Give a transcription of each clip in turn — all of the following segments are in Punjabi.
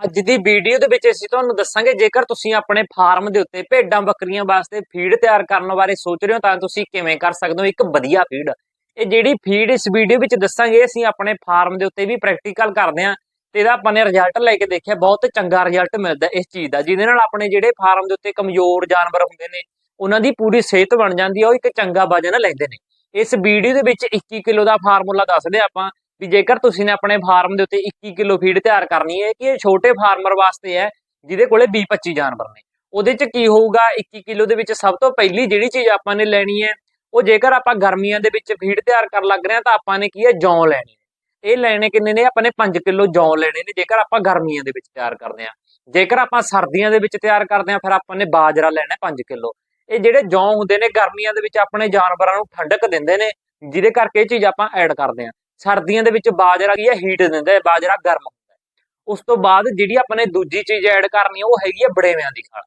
ਅੱਜ ਦੀ ਵੀਡੀਓ ਦੇ ਵਿੱਚ ਅਸੀਂ ਤੁਹਾਨੂੰ ਦੱਸਾਂਗੇ, ਜੇਕਰ ਤੁਸੀਂ ਆਪਣੇ ਫਾਰਮ ਦੇ ਉੱਤੇ ਭੇਡਾਂ ਬੱਕਰੀਆਂ ਵਾਸਤੇ ਫੀਡ ਤਿਆਰ ਕਰਨ ਬਾਰੇ ਸੋਚ ਰਹੇ ਹੋ, ਤਾਂ ਤੁਸੀਂ ਕਿਵੇਂ ਕਰ ਸਕਦੇ ਹੋ? ਇੱਕ ਵਧੀਆ ਫੀਡ ਇਹ ਜਿਹੜੀ ਫੀਡ ਇਸ ਵੀਡੀਓ ਵਿੱਚ ਦੱਸਾਂਗੇ, ਅਸੀਂ ਆਪਣੇ ਫਾਰਮ ਦੇ ਉੱਤੇ ਵੀ ਪ੍ਰੈਕਟੀਕਲ ਕਰਦੇ ਹਾਂ ਤੇ ਇਹਦਾ ਆਪਾਂ ਨੇ ਰਿਜ਼ਲਟ ਲੈ ਕੇ ਦੇਖਿਆ, ਬਹੁਤ ਚੰਗਾ ਰਿਜ਼ਲਟ ਮਿਲਦਾ ਇਸ ਚੀਜ਼ ਦਾ, ਜਿਹਦੇ ਨਾਲ ਆਪਣੇ ਜਿਹੜੇ ਫਾਰਮ ਦੇ ਉੱਤੇ ਕਮਜ਼ੋਰ ਜਾਨਵਰ ਹੁੰਦੇ ਨੇ, ਉਹਨਾਂ ਦੀ ਪੂਰੀ ਸਿਹਤ ਬਣ ਜਾਂਦੀ ਹੈ ਉਹ ਇੱਕ ਚੰਗਾ ਵਜਨ ਲੈਂਦੇ ਨੇ। ਇਸ ਵੀਡੀਓ ਦੇ ਵਿੱਚ 21 ਕਿਲੋ ਦਾ ਫਾਰਮੂਲਾ ਦੱਸਦੇ ਹਾਂ ਆਪਾਂ ਵੀ ਜੇਕਰ ਤੁਸੀਂ ਨੇ ਆਪਣੇ ਫਾਰਮ ਦੇ ਉੱਤੇ 21 ਕਿਲੋ ਫੀਡ ਤਿਆਰ ਕਰਨੀ ਹੈ ਕਿ ਇਹ ਛੋਟੇ ਫਾਰਮਰ ਵਾਸਤੇ ਹੈ, ਜਿਹਦੇ ਕੋਲੇ 20 25 ਜਾਨਵਰ ਨੇ। ਉਹਦੇ ਚ ਕੀ ਹੋਊਗਾ 21 ਕਿਲੋ ਦੇ ਵਿੱਚ ਸਭ ਤੋਂ ਪਹਿਲੀ ਜਿਹੜੀ ਚੀਜ਼ ਆਪਾਂ ਨੇ ਲੈਣੀ ਹੈ, ਉਹ ਜੇਕਰ ਆਪਾਂ ਗਰਮੀਆਂ ਦੇ ਵਿੱਚ ਫੀਡ ਤਿਆਰ ਕਰਨ ਲੱਗ ਰਹੇ ਹਾਂ, ਤਾਂ ਆਪਾਂ ਨੇ ਕੀ ਹੈ, ਜੌਂ ਲੈਣੀ ਹੈ। ਇਹ ਲੈਣੇ ਕਿੰਨੇ ਨੇ? ਆਪਾਂ ਨੇ 5 ਕਿਲੋ ਜੌਂ ਲੈਣੇ ਨੇ, ਜੇਕਰ ਆਪਾਂ ਗਰਮੀਆਂ ਦੇ ਵਿੱਚ ਤਿਆਰ ਕਰਦੇ ਹਾਂ। ਜੇਕਰ ਆਪਾਂ ਸਰਦੀਆਂ ਦੇ ਵਿੱਚ ਤਿਆਰ ਕਰਦੇ ਹਾਂ, ਫਿਰ ਆਪਾਂ ਨੇ ਬਾਜਰਾ ਲੈਣਾ 5 ਕਿਲੋ। ਇਹ ਜਿਹੜੇ ਜੌਂ ਹੁੰਦੇ ਨੇ, ਗਰਮੀਆਂ ਦੇ ਵਿੱਚ ਆਪਣੇ ਜਾਨਵਰਾਂ ਨੂੰ ਠੰਡਕ ਦਿੰਦੇ ਨੇ, ਜਿਹਦੇ ਕਰਕੇ ਇਹ ਚੀਜ਼ ਆਪਾਂ ਐਡ ਕਰਦੇ ਹਾਂ। ਸਰਦੀਆਂ ਦੇ ਵਿੱਚ ਬਾਜਰਾ ਕੀ ਹੈ ਹੀਟ ਦਿੰਦਾ ਹੈ, ਬਾਜਰਾ ਗਰਮ ਹੁੰਦਾ ਹੈ। ਉਸ ਤੋਂ ਬਾਅਦ ਜਿਹੜੀ ਆਪਾਂ ਨੇ ਦੂਜੀ ਚੀਜ਼ ਐਡ ਕਰਨੀ ਉਹ ਹੈਗੀ ਹੈ ਬੜੇਵਿਆਂ ਦੀ ਖਾਲ।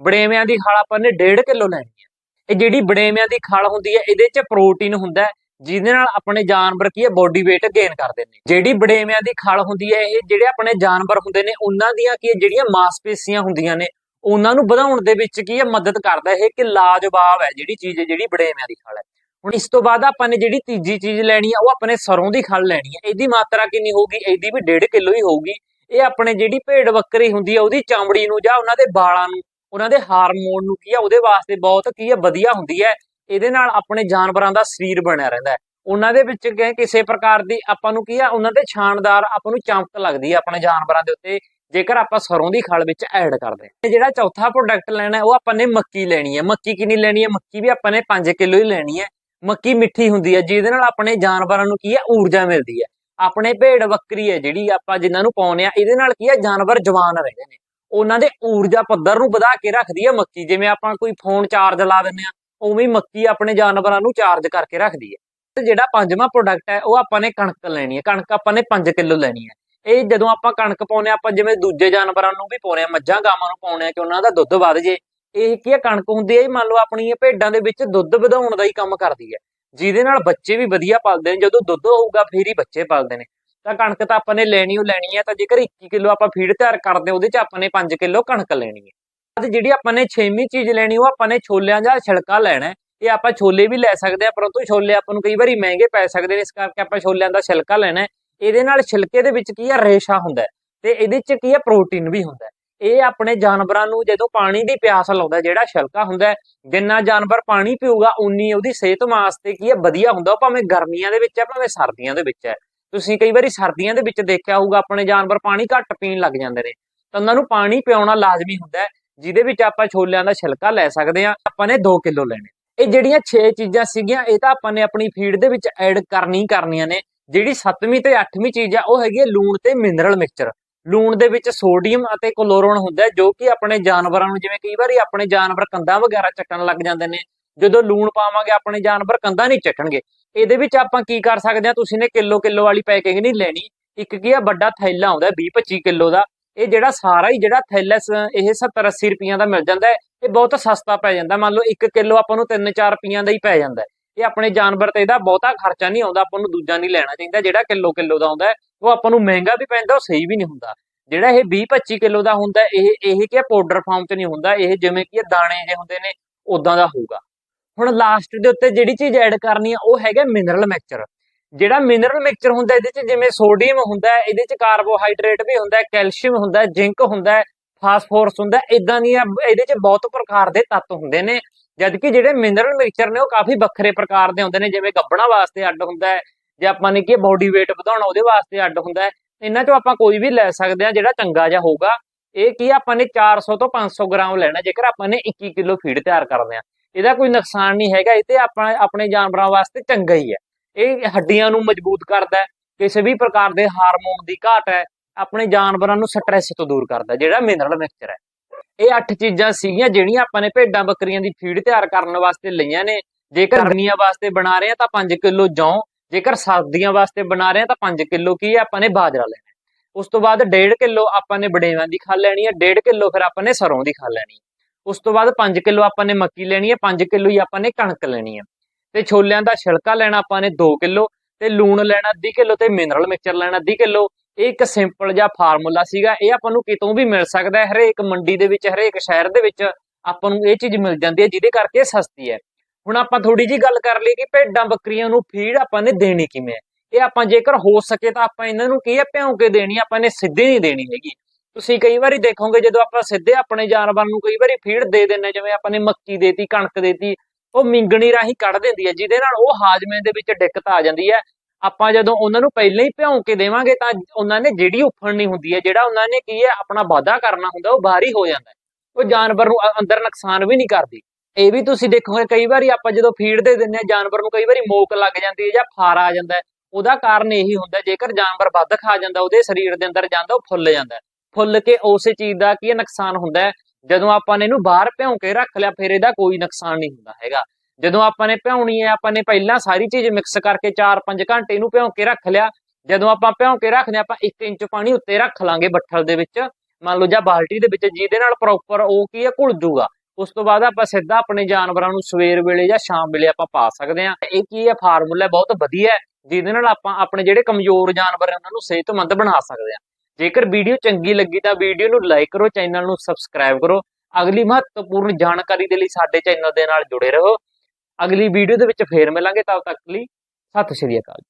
ਬੜੇਵਿਆਂ ਦੀ ਖਾਲ ਆਪਾਂ ਨੇ 1.5 ਕਿਲੋ ਲੈਣੀ ਹੈ ਇਹ ਜਿਹੜੀ ਬੜੇਵਿਆਂ ਦੀ ਖਾਲ ਹੁੰਦੀ ਹੈ, ਇਹਦੇ 'ਚ ਪ੍ਰੋਟੀਨ ਹੁੰਦਾ ਹੈ, ਜਿਹਦੇ ਨਾਲ ਆਪਣੇ ਜਾਨਵਰ ਕੀ ਹੈ ਬੋਡੀ weight ਗੇਨ ਕਰਦੇ ਨੇ। ਜਿਹੜੀ ਬੜੇਵਿਆਂ ਦੀ ਖਾਲ ਹੁੰਦੀ ਹੈ, ਇਹ ਜਿਹੜੇ ਆਪਣੇ ਜਾਨਵਰ ਹੁੰਦੇ ਨੇ, ਉਹਨਾਂ ਦੀਆਂ ਕੀ ਜਿਹੜੀਆਂ ਮਾਸਪੇਸ਼ੀਆਂ ਹੁੰਦੀਆਂ ਨੇ, ਉਹਨਾਂ ਨੂੰ ਵਧਾਉਣ ਦੇ ਵਿੱਚ ਕੀ ਹੈ, ਮਦਦ ਕਰਦਾ ਇਹ ਕਿ ਲਾਜਵਾਬ ਹੈ ਜਿਹੜੀ ਚੀਜ਼ ਹੈ, ਜਿਹੜੀ ਬੜੇਵਿਆਂ ਦੀ ਖਾਲ ਹੈ। ਹੁਣ ਇਸ ਤੋਂ ਬਾਅਦ ਆਪਾਂ ਨੇ ਜਿਹੜੀ ਤੀਜੀ ਚੀਜ਼ ਲੈਣੀ ਆ, ਉਹ ਆਪਣੇ ਸਰੋਂ ਦੀ ਖਲ ਲੈਣੀ ਹੈ ਇਹਦੀ ਮਾਤਰਾ ਕਿੰਨੀ ਹੋਊਗੀ? ਇਹਦੀ ਵੀ 1.5 ਕਿਲੋ ਹੀ ਹੋਊਗੀ। ਇਹ ਆਪਣੇ ਜਿਹੜੀ ਭੇਡ ਬੱਕਰੀ ਹੁੰਦੀ ਹੈ ਉਹਦੀ ਚਮੜੀ ਨੂੰ ਜਾਂ ਉਹਨਾਂ ਦੇ ਵਾਲਾਂ ਨੂੰ, ਉਹਨਾਂ ਦੇ ਹਾਰਮੋਨ ਨੂੰ ਕੀ ਆ, ਉਹਦੇ ਵਾਸਤੇ ਬਹੁਤ ਕੀ ਆ, ਵਧੀਆ ਹੁੰਦੀ ਹੈ ਇਹਦੇ ਨਾਲ ਆਪਣੇ ਜਾਨਵਰਾਂ ਦਾ ਸਰੀਰ ਬਣਿਆ ਰਹਿੰਦਾ ਉਹਨਾਂ ਦੇ ਵਿੱਚ ਕਿਸੇ ਪ੍ਰਕਾਰ ਦੀ ਆਪਾਂ ਨੂੰ ਕੀ ਆ, ਉਹਨਾਂ ਦੇ ਸ਼ਾਨਦਾਰ ਆਪਾਂ ਨੂੰ ਚਮਕ ਲੱਗਦੀ ਹੈ ਆਪਣੇ ਜਾਨਵਰਾਂ ਦੇ ਉੱਤੇ, ਜੇਕਰ ਆਪਾਂ ਸਰੋਂ ਦੀ ਖਲ ਵਿੱਚ ਐਡ ਕਰਦੇ ਹਾਂ। ਜਿਹੜਾ ਚੌਥਾ ਪ੍ਰੋਡਕਟ ਲੈਣਾ, ਉਹ ਆਪਾਂ ਨੇ ਮੱਕੀ ਲੈਣੀ ਹੈ ਮੱਕੀ ਕਿੰਨੀ ਲੈਣੀ ਹੈ ਮੱਕੀ ਵੀ ਆਪਾਂ ਨੇ 5 ਕਿਲੋ ਹੀ ਲੈਣੀ ਹੈ ਮੱਕੀ ਮਿੱਠੀ ਹੁੰਦੀ ਹੈ ਜਿਹਦੇ ਨਾਲ ਆਪਣੇ ਜਾਨਵਰਾਂ ਨੂੰ ਕੀ ਹੈ ਊਰਜਾ ਮਿਲਦੀ ਹੈ ਆਪਣੇ ਭੇਡ ਬੱਕਰੀ ਹੈ ਜਿਹੜੀ ਆਪਾਂ ਜਿਨ੍ਹਾਂ ਨੂੰ ਪਾਉਨੇ ਆ, ਇਹਦੇ ਨਾਲ ਕੀ ਹੈ ਜਾਨਵਰ ਜਵਾਨ ਰਹਿੰਦੇ ਨੇ। ਉਹਨਾਂ ਦੇ ਊਰਜਾ ਪੱਧਰ ਨੂੰ ਵਧਾ ਕੇ ਰੱਖਦੀ ਹੈ ਮੱਕੀ, ਜਿਵੇਂ ਆਪਾਂ ਕੋਈ ਫੋਨ ਚਾਰਜ ਲਾ ਦਿੰਨੇ ਆ, ਉਵੇਂ ਮੱਕੀ ਆਪਣੇ ਜਾਨਵਰਾਂ ਨੂੰ ਚਾਰਜ ਕਰਕੇ ਰੱਖਦੀ ਹੈ ਤੇ ਜਿਹੜਾ ਪੰਜਵਾਂ ਪ੍ਰੋਡਕਟ ਹੈ ਉਹ ਆਪਾਂ ਨੇ ਕਣਕ ਲੈਣੀ ਹੈ ਕਣਕ ਆਪਾਂ ਨੇ 5 ਕਿਲੋ ਲੈਣੀ ਹੈ ਇਹ ਜਦੋਂ ਆਪਾਂ ਕਣਕ ਪਾਉਨੇ ਆਪਾਂ ਜਿਵੇਂ ਦੂਜੇ ਜਾਨਵਰਾਂ ਨੂੰ ਵੀ ਪਾਉਨੇ ਆ, ਮੱਝਾਂ ਗਾਵਾਂ ਨੂੰ ਪਾਉਨੇ ਆ, ਕਿ ਉਹਨਾਂ ਦਾ ਦੁੱਧ ਵੱਧ ਜੇ ਇਹ ਕੀ ਹੈ ਕਣਕ ਹੁੰਦੀ ਹੈ ਮੰਨ ਲਓ ਆਪਣੀਆਂ ਭੇਡਾਂ ਦੇ ਵਿੱਚ ਦੁੱਧ ਵਧਾਉਣ ਦਾ ਹੀ ਕੰਮ ਕਰਦੀ ਹੈ ਜਿਹਦੇ ਨਾਲ ਬੱਚੇ ਵੀ ਵਧੀਆ ਪਲਦੇ ਨੇ, ਜਦੋਂ ਦੁੱਧ ਹੋਊਗਾ ਫੇਰ ਹੀ ਬੱਚੇ ਪਲਦੇ ਨੇ। ਤਾਂ ਕਣਕ ਤਾਂ ਆਪਾਂ ਨੇ ਲੈਣੀ ਉਹ ਲੈਣੀ ਹੈ ਤਾਂ ਜੇਕਰ 21 ਕਿਲੋ ਆਪਾਂ ਫੀਡ ਤਿਆਰ ਕਰਦੇ ਹਾਂ, ਉਹਦੇ ਚ ਆਪਾਂ ਨੇ 5 ਕਿਲੋ ਕਣਕ ਲੈਣੀ ਹੈ ਅੱਜ ਜਿਹੜੀ ਆਪਾਂ ਨੇ 6ਵੀਂ ਚੀਜ਼ ਲੈਣੀ, ਉਹ ਆਪਾਂ ਨੇ ਛੋਲਿਆਂ ਦਾ ਛਿਲਕਾ ਲੈਣਾ ਇਹ ਆਪਾਂ ਛੋਲੇ ਵੀ ਲੈ ਸਕਦੇ ਆ ਪਰੰਤੂ ਛੋਲੇ ਆਪਾਂ ਨੂੰ ਕਈ ਵਾਰੀ ਮਹਿੰਗੇ ਪੈ ਸਕਦੇ ਨੇ, ਇਸ ਕਰਕੇ ਆਪਾਂ ਛੋਲਿਆਂ ਦਾ ਛਿਲਕਾ ਲੈਣਾ ਇਹਦੇ ਨਾਲ ਛਿਲਕੇ ਦੇ ਵਿੱਚ ਕੀ ਆ, ਰੇਸ਼ਾ ਹੁੰਦਾ ਤੇ ਇਹਦੇ ਚ ਕੀ ਆ, ਪ੍ਰੋਟੀਨ ਵੀ ਹੁੰਦਾ ਇਹ ਆਪਣੇ ਜਾਨਵਰਾਂ ਨੂੰ ਜਦੋਂ ਪਾਣੀ ਦੀ ਪਿਆਸ ਲਾਉਂਦਾ, ਜਿਹੜਾ ਛਿਲਕਾ ਹੁੰਦਾ ਜਿੰਨਾ ਜਾਨਵਰ ਪਾਣੀ ਪੀਊਗਾ, ਉਨੀ ਉਹਦੀ ਸਿਹਤ ਵਾਸਤੇ ਕੀ ਹੈ, ਵਧੀਆ ਹੁੰਦਾ ਭਾਵੇਂ ਗਰਮੀਆਂ ਦੇ ਵਿੱਚ ਹੈ, ਭਾਵੇਂ ਸਰਦੀਆਂ ਦੇ ਵਿੱਚ ਹੈ। ਤੁਸੀਂ ਕਈ ਵਾਰੀ ਸਰਦੀਆਂ ਦੇ ਵਿੱਚ ਦੇਖਿਆ ਹੋਊਗਾ, ਆਪਣੇ ਜਾਨਵਰ ਪਾਣੀ ਘੱਟ ਪੀਣ ਲੱਗ ਜਾਂਦੇ ਨੇ। ਤਾਂ ਉਹਨਾਂ ਨੂੰ ਪਾਣੀ ਪਿਆਉਣਾ ਲਾਜ਼ਮੀ ਹੁੰਦਾ ਜਿਹਦੇ ਵਿੱਚ ਆਪਾਂ ਛੋਲਿਆਂ ਦਾ ਛਿਲਕਾ ਲੈ ਸਕਦੇ ਹਾਂ, ਆਪਾਂ ਨੇ 2 ਕਿਲੋ ਲੈਣੇ। ਇਹ ਜਿਹੜੀਆਂ 6 ਚੀਜ਼ਾਂ ਸੀਗੀਆਂ, ਇਹ ਤਾਂ ਆਪਾਂ ਨੇ ਆਪਣੀ ਫੀਡ ਦੇ ਵਿੱਚ ਐਡ ਕਰਨੀ ਕਰਨੀਆਂ ਨੇ। ਜਿਹੜੀ 7ਵੀਂ ਤੇ 8ਵੀਂ ਚੀਜ਼ ਆ, ਉਹ ਹੈਗੀ ਹੈ ਲੂਣ ਤੇ ਮਿਨਰਲ ਮਿਕਸਚਰ ਲੂਣ ਦੇ ਵਿੱਚ ਸੋਡੀਅਮ ਅਤੇ ਕਲੋਰੋਨ ਹੁੰਦਾ ਜੋ ਕਿ ਆਪਣੇ ਜਾਨਵਰਾਂ ਨੂੰ, ਜਿਵੇਂ ਕਈ ਵਾਰੀ ਆਪਣੇ ਜਾਨਵਰ ਕੰਧਾਂ ਵਗੈਰਾ ਚੱਕਣ ਲੱਗ ਜਾਂਦੇ ਨੇ, ਜਦੋਂ ਲੂਣ ਪਾਵਾਂਗੇ, ਆਪਣੇ ਜਾਨਵਰ ਕੰਧਾਂ ਨਹੀਂ ਚੱਕਣਗੇ ਇਹਦੇ ਵਿੱਚ ਆਪਾਂ ਕੀ ਕਰ ਸਕਦੇ ਹਾਂ, ਤੁਸੀਂ ਨੇ ਕਿਲੋ ਕਿਲੋ ਵਾਲੀ ਪੈਕਿੰਗ ਨਹੀਂ ਲੈਣੀ, ਇੱਕ ਕੀ ਆ, ਵੱਡਾ ਥੈਲਾ ਆਉਂਦਾ 20 25 ਕਿਲੋ ਦਾ। ਇਹ ਜਿਹੜਾ ਸਾਰਾ ਹੀ ਜਿਹੜਾ ਥੈਲਾ ਇਹ 70 80 ਰੁਪਈਆ ਦਾ ਮਿਲ ਜਾਂਦਾ ਇਹ ਬਹੁਤ ਸਸਤਾ ਪੈ ਜਾਂਦਾ। ਮੰਨ ਲਓ 1 ਕਿਲੋ ਆਪਾਂ ਨੂੰ 3-4 ਰੁਪਈਆ ਦਾ ਹੀ ਪੈ ਜਾਂਦਾ ਇਹ ਆਪਣੇ ਜਾਨਵਰ ਤੇ ਇਹਦਾ ਬਹੁਤਾ ਖਰਚਾ ਨਹੀਂ ਆਉਂਦਾ, ਆਪਾਂ ਨੂੰ ਦੂਜਾ ਨਹੀਂ ਲੈਣਾ ਚਾਹੀਦਾ, ਜਿਹੜਾ ਕਿਲੋ ਕਿਲੋ ਦਾ ਆਉਂਦਾ ਉਹ ਆਪਾਂ ਨੂੰ ਮਹਿੰਗਾ ਵੀ ਪੈਂਦਾ, ਉਹ ਸਹੀ ਵੀ ਨਹੀਂ ਹੁੰਦਾ। ਜਿਹੜਾ ਇਹ 20-25 ਕਿਲੋ ਦਾ ਹੁੰਦਾ, ਇਹ ਇਹ ਕੀ ਪਾਊਡਰ ਫਾਰਮ 'ਚ ਨਹੀਂ ਹੁੰਦਾ। ਇਹ ਜਿਵੇਂ ਕਿ ਦਾਣੇ ਜੇ ਹੁੰਦੇ ਨੇ ਉਦਾਂ ਦਾ ਹੋਊਗਾ। ਹੁਣ ਲਾਸਟ ਦੇ ਉੱਤੇ ਜਿਹੜੀ ਚੀਜ਼ ਐਡ ਕਰਨੀ ਆ, ਉਹ ਹੈਗਾ ਮਿਨਰਲ ਮਿਕਸਚਰ ਜਿਹੜਾ ਮਿਨਰਲ ਮਿਕਸਚਰ ਹੁੰਦਾ, ਇਹਦੇ 'ਚ ਜਿਵੇਂ ਸੋਡੀਅਮ ਹੁੰਦਾ, ਇਹਦੇ 'ਚ ਕਾਰਬੋਹਾਈਡਰੇਟ ਵੀ ਹੁੰਦਾ ਕੈਲਸ਼ੀਅਮ ਹੁੰਦਾ ਜ਼ਿੰਕ ਹੁੰਦਾ ਫਾਸਫੋਰਸ ਹੁੰਦਾ ਹੈ ਇਦਾਂ ਦੀਆਂ, ਇਹਦੇ 'ਚ ਬਹੁਤ ਪ੍ਰਕਾਰ ਦੇ ਤੱਤ ਹੁੰਦੇ ਨੇ। ਜਦਕਿ ਜਿਹੜੇ ਮਿਨਰਲ ਮਿਕਸਚਰ ਨੇ, ਉਹ ਕਾਫੀ ਵੱਖਰੇ ਪ੍ਰਕਾਰ ਦੇ ਹੁੰਦੇ ਨੇ, ਜਿਵੇਂ ਗੱਬਣਾ ਵਾਸਤੇ ਅੱਡ ਹੁੰਦਾ ਹੈ ਜੇ ਆਪਾਂ ਨੇ ਕੀ ਬੋਡੀ weight ਵਧਾਉਣਾ ਉਹਦੇ ਵਾਸਤੇ ਅੱਡ ਹੁੰਦਾ ਹੈ ਇਹਨਾਂ 'ਚੋਂ ਆਪਾਂ ਕੋਈ ਵੀ ਲੈ ਸਕਦੇ ਹਾਂ ਜਿਹੜਾ ਚੰਗਾ ਜਿਹਾ ਹੋਊਗਾ। ਇਹ ਕੀ ਆ, ਆਪਾਂ ਨੇ 400 ਤੋਂ 500 ਗ੍ਰਾਮ ਲੈਣਾ ਜੇਕਰ ਆਪਾਂ ਨੇ 21 ਕਿਲੋ ਫੀਡ ਤਿਆਰ ਕਰਦੇ ਹਾਂ ਇਹਦਾ ਕੋਈ ਨੁਕਸਾਨ ਨਹੀਂ ਹੈਗਾ ਇਹ ਤੇ ਆਪਾਂ ਆਪਣੇ ਜਾਨਵਰਾਂ ਵਾਸਤੇ ਚੰਗਾ ਹੀ ਹੈ। ਇਹ ਹੱਡੀਆਂ ਨੂੰ ਮਜ਼ਬੂਤ ਕਰਦਾ ਹੈ ਕਿਸੇ ਵੀ ਪ੍ਰਕਾਰ ਦੇ ਹਾਰਮੋਨ ਦੀ ਘਾਟ ਹੈ ਆਪਣੇ ਜਾਨਵਰਾਂ ਨੂੰ ਸਟ੍ਰੈਸ ਤੋਂ ਦੂਰ ਕਰਦਾ ਜਿਹੜਾ ਮਿਨਰਲ ਮਿਕਸਚਰ ਹੈ। ਇਹ ਅੱਠ ਚੀਜ਼ਾਂ ਸੀਗੀਆਂ ਜਿਹੜੀਆਂ ਆਪਾਂ ਨੇ ਭੇਡਾਂ ਬੱਕਰੀਆਂ ਦੀ ਫੀਡ ਤਿਆਰ ਕਰਨ ਵਾਸਤੇ ਲਈਆਂ ਨੇ। ਜੇਕਰ ਗਰਮੀਆਂ ਵਾਸਤੇ ਬਣਾ ਰਹੇ ਆ ਤਾਂ 5 ਕਿਲੋ ਜੌਂ ਜੇਕਰ ਸਰਦੀਆਂ ਵਾਸਤੇ ਬਣਾ ਰਹੇ ਆ ਤਾਂ 5 ਕਿਲੋ ਕੀ ਹੈ? ਆਪਾਂ ਨੇ ਬਾਜਰਾ ਲੈਣਾ ਉਸ ਤੋਂ ਬਾਅਦ 1.5 ਕਿਲੋ ਆਪਾਂ ਨੇ ਬੜੇਵਾਂ ਦੀ ਖਾ ਲੈਣੀ ਹੈ 1.5 ਕਿਲੋ ਫਿਰ ਆਪਾਂ ਨੇ ਸਰੋਂ ਦੀ ਖਾ ਲੈਣੀ ਉਸ ਤੋਂ ਬਾਅਦ 5 ਕਿਲੋ ਆਪਾਂ ਨੇ ਮੱਕੀ ਲੈਣੀ ਹੈ 5 ਕਿਲੋ ਹੀ ਆਪਾਂ ਨੇ ਕਣਕ ਲੈਣੀ ਹੈ। ਤੇ ਛੋਲਿਆਂ ਦਾ ਛਿਲਕਾ ਲੈਣਾ ਆਪਾਂ ਨੇ 2 ਕਿਲੋ, ਤੇ ਲੂਣ ਲੈਣਾ ਅੱਧੀ ਕਿਲੋ, ਤੇ ਮਿਨਰਲ ਮਿਕਸਚਰ ਲੈਣਾ ਅੱਧੀ ਕਿਲੋ। ਇਹ ਇੱਕ ਸਿੰਪਲ ਜਿਹਾ ਫਾਰਮੂਲਾ ਸੀਗਾ, ਇਹ ਆਪਾਂ ਨੂੰ ਕਿਤੋਂ ਵੀ ਮਿਲ ਸਕਦਾ ਹੈ, ਹਰੇਕ ਮੰਡੀ ਦੇ ਵਿੱਚ, ਹਰੇਕ ਸ਼ਹਿਰ ਦੇ ਵਿੱਚ ਆਪਾਂ ਨੂੰ ਇਹ ਚੀਜ਼ ਮਿਲ ਜਾਂਦੀ ਹੈ, ਜਿਹਦੇ ਕਰਕੇ ਸਸਤੀ ਹੈ। ਹੁਣ ਆਪਾਂ ਥੋੜੀ ਜੀ ਗੱਲ ਕਰ ਲਈ ਕਿ ਭੇਡਾਂ ਬੱਕਰੀਆਂ ਨੂੰ ਫੀਡ ਆਪਾਂ ਨੇ ਦੇਣੀ ਕਿਵੇਂ ਹੈ। ਇਹ ਆਪਾਂ ਜੇਕਰ ਹੋ ਸਕੇ ਤਾਂ ਆਪਾਂ ਇਹਨਾਂ ਨੂੰ ਕੀ ਹੈ, ਭਿਉਂ ਕੇ ਦੇਣੀ ਆਪਾਂ ਨੇ ਸਿੱਧੀ ਨਹੀਂ ਦੇਣੀ ਹੈਗੀ। ਤੁਸੀਂ ਕਈ ਵਾਰੀ ਦੇਖੋਗੇ ਜਦੋਂ ਆਪਾਂ ਸਿੱਧੇ ਆਪਣੇ ਜਾਨਵਰ ਨੂੰ ਕਈ ਵਾਰੀ ਫੀਡ ਦੇ ਦਿੰਨੇ ਜਿਵੇਂ ਆਪਾਂ ਨੇ ਮੱਕੀ ਦੇਤੀ, ਕਣਕ ਦੇਤੀ, ਉਹ ਮਿੰਗਣੀ ਰਾਹੀਂ ਕੱਢ ਦਿੰਦੀ ਹੈ, ਜਿਹਦੇ ਨਾਲ ਉਹ ਹਾਜ਼ਮੇ ਦੇ ਵਿੱਚ ਦਿੱਕਤ ਆ ਜਾਂਦੀ ਹੈ। ਆਪਾਂ ਜਦੋਂ ਉਹਨਾਂ ਨੂੰ ਪਹਿਲਾਂ ਹੀ ਭਿਉਂ ਕੇ ਦੇਵਾਂਗੇ ਤਾਂ ਉਹਨਾਂ ਨੇ ਜਿਹੜੀ ਉਫਣਨੀ ਹੁੰਦੀ ਹੈ, ਜਿਹੜਾ ਉਹਨਾਂ ਨੇ ਕੀ ਹੈ, ਆਪਣਾ ਵਾਧਾ ਕਰਨਾ ਹੁੰਦਾ, ਉਹ ਬਾਹਰ ਹੀ ਹੋ ਜਾਂਦਾ ਉਹ ਜਾਨਵਰ ਨੂੰ ਅੰਦਰ ਨੁਕਸਾਨ ਵੀ ਨਹੀਂ ਕਰਦੀ। ਇਹ ਵੀ ਤੁਸੀਂ ਦੇਖੋਗੇ ਕਈ ਵਾਰੀ ਆਪਾਂ ਜਦੋਂ ਫੀਡ ਦੇ ਦਿੰਨੇ ਆ ਜਾਨਵਰ ਨੂੰ ਕਈ ਵਾਰੀ ਮੋਕ ਲੱਗ ਜਾਂਦੀ ਹੈ ਜਾਂ ਫਾਰ ਆ ਜਾਂਦਾ ਉਹਦਾ ਕਾਰਨ ਇਹੀ ਹੁੰਦਾ ਜੇਕਰ ਜਾਨਵਰ ਵੱਧ ਖਾ ਜਾਂਦਾ ਉਹਦੇ ਸਰੀਰ ਦੇ ਅੰਦਰ ਜਾਂਦਾ ਉਹ ਫੁੱਲ ਜਾਂਦਾ ਫੁੱਲ ਕੇ ਉਸੇ ਚੀਜ਼ ਦਾ ਕੀ ਨੁਕਸਾਨ ਹੁੰਦਾ ਜਦੋਂ ਆਪਾਂ ਨੇ ਇਹਨੂੰ ਬਾਹਰ ਭਿਉਂ ਕੇ ਰੱਖ ਲਿਆ ਫਿਰ ਇਹਦਾ ਕੋਈ ਨੁਕਸਾਨ ਨਹੀਂ ਹੁੰਦਾ ਹੈਗਾ। ਜਦੋਂ ਆਪਾਂ ਨੇ ਭਿਉਣੀ ਹੈ ਆਪਾਂ ਨੇ ਪਹਿਲਾਂ ਸਾਰੀ ਚੀਜ਼ ਮਿਕਸ ਕਰਕੇ 4-5 ਘੰਟੇ ਇਹਨੂੰ ਭਿਉਂ ਕੇ ਰੱਖ ਲਿਆ। ਜਦੋਂ ਆਪਾਂ ਭਿਉਂ ਕੇ ਰੱਖਦੇ ਹਾਂ, ਆਪਾਂ 1 ਇੰਚ ਪਾਣੀ ਉੱਤੇ ਰੱਖ ਲਾਂਗੇ ਬੱਠਲ ਦੇ ਵਿੱਚ। ਮੰਨ ਲਓ ਜਾਂ ਬਾਲਟੀ ਦੇ ਵਿੱਚ ਜਿਹਦੇ ਨਾਲ ਪ੍ਰੋਪਰ ਉਹ ਕੀ ਹੈ ਘੁਲ ਜੂਗਾ। ਉਸ ਤੋਂ ਬਾਅਦ ਆਪਾਂ ਸਿੱਧਾ ਆਪਣੇ ਜਾਨਵਰਾਂ ਨੂੰ ਸਵੇਰ ਵੇਲੇ ਜਾਂ ਸ਼ਾਮ ਵੇਲੇ ਆਪਾਂ ਪਾ ਸਕਦੇ ਹਾਂ। ਇਹ ਕੀ ਹੈ? ਫਾਰਮੂਲਾ ਬਹੁਤ ਵਧੀਆ ਹੈ, ਜਿਹਦੇ ਨਾਲ ਆਪਾਂ ਆਪਣੇ ਜਿਹੜੇ ਕਮਜ਼ੋਰ ਜਾਨਵਰ ਹੈ ਉਹਨਾਂ ਨੂੰ ਸਿਹਤਮੰਦ ਬਣਾ ਸਕਦੇ ਹਾਂ। ਜੇਕਰ ਵੀਡੀਓ ਚੰਗੀ ਲੱਗੀ ਤਾਂ ਵੀਡੀਓ ਨੂੰ ਲਾਈਕ ਕਰੋ, ਚੈਨਲ ਨੂੰ ਸਬਸਕ੍ਰਾਈਬ ਕਰੋ। ਅਗਲੀ ਮਹੱਤਵਪੂਰਨ ਜਾਣਕਾਰੀ ਦੇ ਲਈ ਸਾਡੇ ਚੈਨਲ ਦੇ ਨਾਲ ਜੁੜੇ ਰਹੋ। ਅਗਲੀ ਵੀਡੀਓ ਦੇ ਵਿੱਚ ਫੇਰ ਮਿਲਾਂਗੇ। ਤਦ ਤੱਕ ਲਈ ਸਤਿ ਸ਼੍ਰੀ ਅਕਾਲ